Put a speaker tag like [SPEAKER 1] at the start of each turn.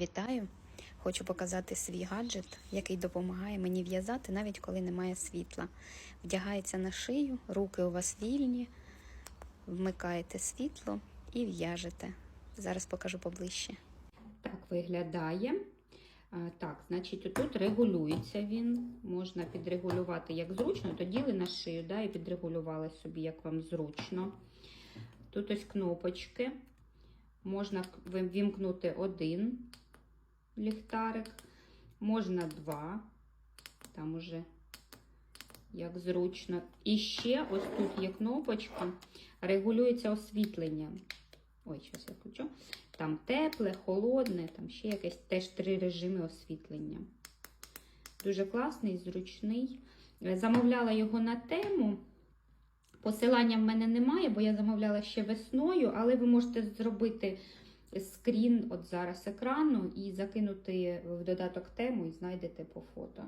[SPEAKER 1] Вітаю! Хочу показати свій гаджет, який допомагає мені в'язати, навіть коли немає світла. Вдягається на шию, руки у вас вільні, вмикаєте світло і в'яжете. Зараз покажу поближче.
[SPEAKER 2] Так виглядає. Так, значить, тут регулюється він. Можна підрегулювати як зручно, тоділи на шию, да, і підрегулювали собі, як вам зручно. Тут ось кнопочки. Можна вімкнути один ліхтарик, можна два. Там уже як зручно. І ще ось тут є кнопочка, регулюється освітлення. Ой, зараз я включу. Там тепле, холодне, там ще якесь теж три режими освітлення. Дуже класний, зручний. Замовляла його на тему. Посилання в мене немає, бо я замовляла ще весною, але ви можете зробити скрін от зараз екрану і закинути в додаток тему і знайдете по фото.